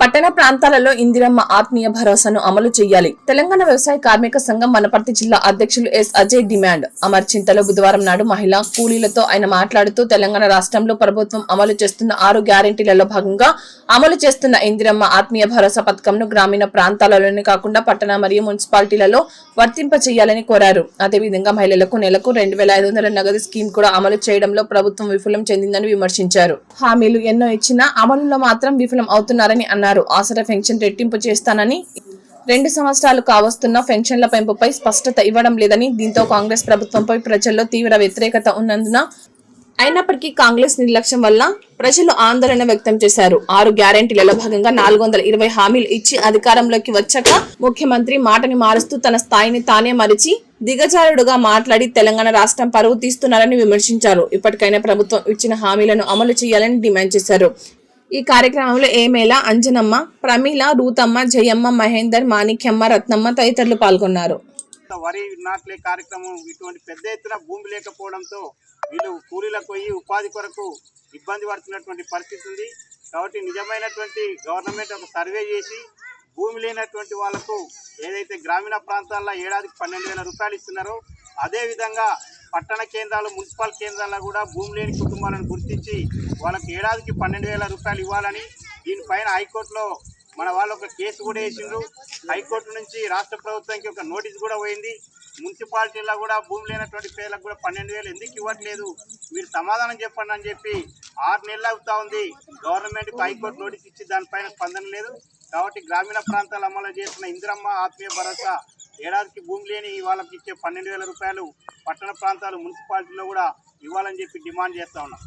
పట్టణ ప్రాంతాలలో ఇందిరమ్మ ఆత్మీయ భరోసాను అమలు చేయాలి. తెలంగాణ వ్యవసాయ కార్మిక సంఘం వనపర్తి జిల్లా అధ్యక్షులు ఎస్ అజయ్ డిమాండ్. అమర్చింతలో బుధవారం నాడు మహిళా కూలీలతో ఆయన మాట్లాడుతూ తెలంగాణ రాష్ట్రంలో ప్రభుత్వం అమలు చేస్తున్న ఆరు గ్యారెంటీలలో భాగంగా అమలు చేస్తున్న ఇందిరమ్మ ఆత్మీయ భరోసా పథకంను గ్రామీణ ప్రాంతాలలోనే కాకుండా పట్టణ మరియు మున్సిపాలిటీలలో వర్తింప చేయాలని కోరారు. అదేవిధంగా మహిళలకు నెలకు రెండు వేల ఐదు వందల నగదు స్కీమ్ కూడా అమలు చేయడంలో ప్రభుత్వం విఫలం చెందిందని విమర్శించారు. హామీలు ఎన్నో ఇచ్చినా అమలులో మాత్రం విఫలం అవుతున్నారని అన్నారు. ఆసరా పెన్షన్ రెట్టింపు చేస్తానని రెండు సంవత్సరాలు కావస్తున్న పెన్షన్ల పెంపుపై స్పష్టత ఇవ్వడం లేదని దీంతో కాంగ్రెస్ ప్రభుత్వంపై ప్రజల్లో తీవ్ర వ్యతిరేకత ఉన్నందున అయినప్పటికీ కాంగ్రెస్ నిర్లక్ష్యం వల్ల ప్రజలు ఆందోళన వ్యక్తం చేశారు. ఆరు గ్యారెంటీలలో భాగంగా నాలుగు వందల ఇరవై హామీలు ఇచ్చి అధికారంలోకి వచ్చాక ముఖ్యమంత్రి మాటని మారుస్తూ తన స్థాయిని తానే మరిచి దిగజారుడుగా మాట్లాడి తెలంగాణ రాష్ట్రం పరువు తీస్తున్నారని విమర్శించారు. ఇప్పటికైనా ప్రభుత్వం ఇచ్చిన హామీలను అమలు చేయాలని డిమాండ్ చేశారు. ఈ కార్యక్రమంలో ఏమేళ అంజనమ్మ ప్రమీల రూతమ్మ జయమ్మ మహేందర్ మాణిక్యమ్మ రత్నమ్మ తదితరులు పాల్గొన్నారు. వరి నాట్లే కార్యక్రమం ఇటువంటి పెద్ద ఎత్తున భూమి లేకపోవడంతో వీళ్ళు కూలీలకు పోయి ఉపాధి కొరకు ఇబ్బంది పడుతున్నటువంటి పరిస్థితి ఉంది. కాబట్టి నిజమైనటువంటి గవర్నమెంట్ ఒక సర్వే చేసి భూమి లేనటువంటి వాళ్ళకు ఏదైతే గ్రామీణ ప్రాంతాల్లో ఏడాదికి పన్నెండు వేల రూపాయలు ఇస్తున్నారో అదేవిధంగా పట్టణ కేంద్రాలు మున్సిపల్ కేంద్రాల్లో కూడా భూమి లేని కుటుంబాలను గుర్తించి వాళ్ళకి ఏడాదికి పన్నెండు వేల రూపాయలు ఇవ్వాలని దీనిపైన హైకోర్టులో మన వాళ్ళు ఒక కేసు కూడా వేసిండ్రు. హైకోర్టు నుంచి రాష్ట్ర ప్రభుత్వానికి ఒక నోటీస్ కూడా పోయింది. మున్సిపాలిటీలో కూడా భూమి లేనటువంటి పేర్లకు కూడా పన్నెండు వేలు ఎందుకు ఇవ్వట్లేదు? మీరు సమాధానం చెప్పండి అని చెప్పి ఆరు నెలలు అవుతా ఉంది. గవర్నమెంట్కి హైకోర్టు నోటీస్ ఇచ్చి దానిపైన స్పందన లేదు. కాబట్టి గ్రామీణ ప్రాంతాలు అమలు చేసిన ఇందిరమ్మ ఆత్మీయ భరోసా ఏడాదికి భూమి లేని వాళ్ళకి ఇచ్చే పన్నెండు వేల రూపాయలు పట్టణ ప్రాంతాలు మున్సిపాలిటీలో కూడా ఇవ్వాలని చెప్పి డిమాండ్ చేస్తా ఉన్నాం.